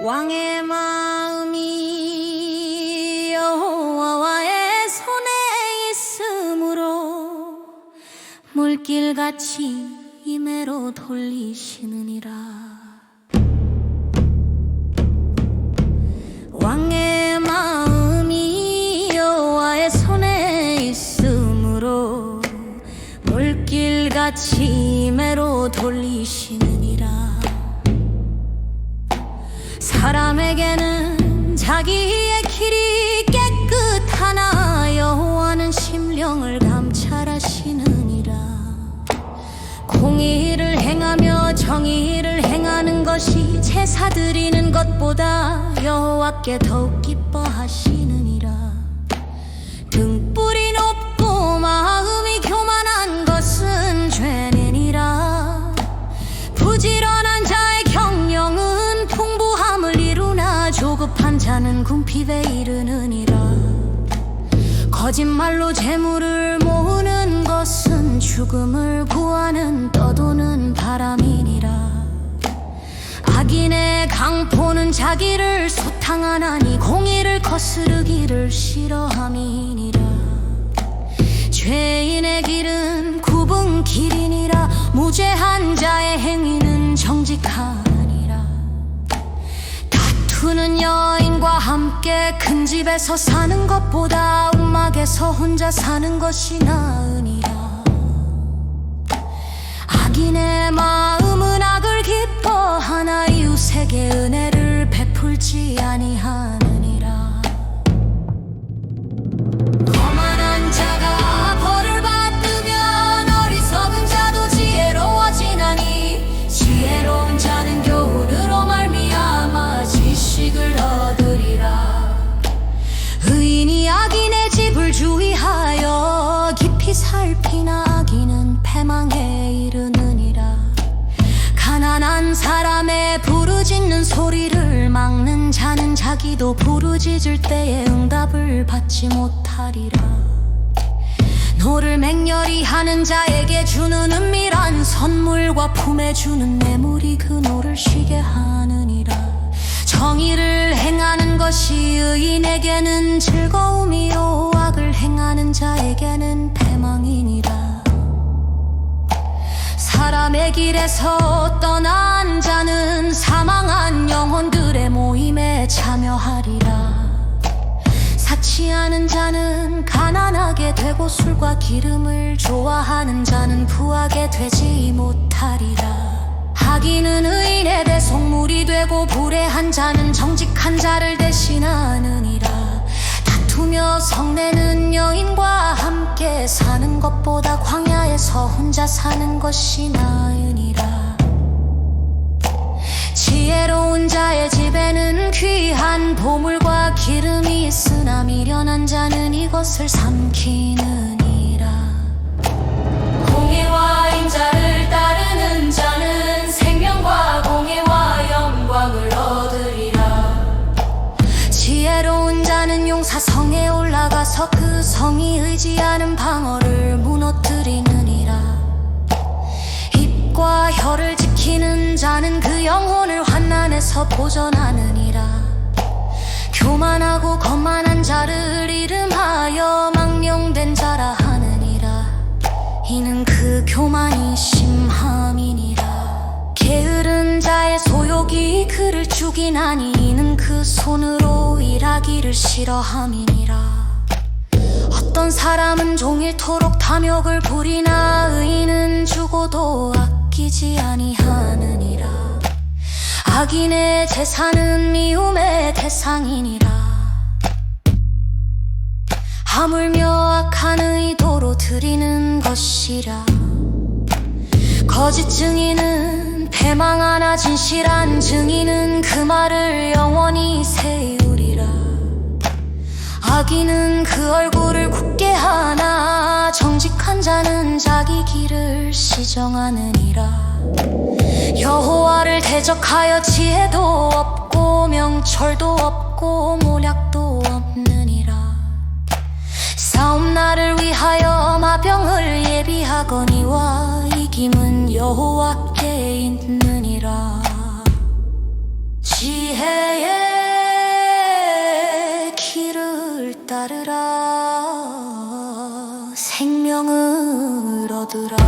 왕의 마음이 여호와의 손에 있으므로 물길같이 임해로 돌리시느니라. 왕의 마음이 여호와의 손에 있으므로 물길같이 임해로 돌리시느니라 사람에게는 자기의 길이 깨끗하나 여호와는 심령을 감찰하시느니라. 공의를 행하며 정의를 행하는 것이 제사 드리는 것보다 여호와께 더욱 기뻐하시느니 자는 궁핍에 이르느니라. 거짓말로 재물을 모으는 것은 죽음을 구하는 떠도는 바람이니라. 악인의 강포는 자기를 소탕하나니 공의를 거스르기를 싫어함이니라. 죄인의 길은 굽은 길이니라. 무죄한 자의 행위는 정직하 함께 큰 집에서 사는 것보다 움막에서 혼자 사는 것이 나으니 한 사람의 부르짖는 소리를 막는 자는 자기도 부르짖을 때에 응답을 받지 못하리라. 노를 맹렬히 하는 자에게 주는 은밀한 선물과 품에 주는 뇌물이 그 노를 쉬게 하느니라. 정의를 행하는 것이 의인에게는 즐거움이요 악을 행하는 자에게는 패망이니라 사람의 길에서 떠난 자는 사망한 영혼들의 모임에 참여하리라. 사치하는 자는 가난하게 되고 술과 기름을 좋아하는 자는 부하게 되지 못하리라. 악인은 의인의 대속물이 되고 불의한 자는 정직한 자를 대신하느니라. 다투며 성내는 여인과 함께 사는 것보다 광 야에서 혼자 사는 것이 나으니라. 지혜로운 자의 집에는 귀한 보물과 기름이 있으나 미련한 자는 이것을 삼키느니라. 공의와 인자를 따르는 자는 생명과 공의와 영광을 얻으리라. 지혜로운 자는 용사성에 올라가서 그 성이 의지하는 방어를 무너 지키는 자는 그 영혼을 환난에서 보전하느니라. 교만하고 거만한 자를 이름하여 망령된 자라 하느니라. 이는 그 교만이 심함이니라. 게으른 자의 소욕이 그를 죽이나니 이는 그 손으로 일하기를 싫어함이니라. 어떤 사람은 종일토록 탐욕을 부리나 의인은 주고도 아끼지 아니하느니라. 악인의 재산은 미움의 대상이니라. 하물며 악한 의도로 드리는 것이라. 거짓 증인은 패망하나 진실한 증인은 그 말을 영원히 세우리라. 악인은 그 얼굴을 굳게 하나 자기 길을 시정하느니라. 여호와를 대적하여 지혜도 없고 명철도 없고 모략도 없느니라. 싸움 나를 위하여 마병을 예비하거니와 이김은 여호와 얻으라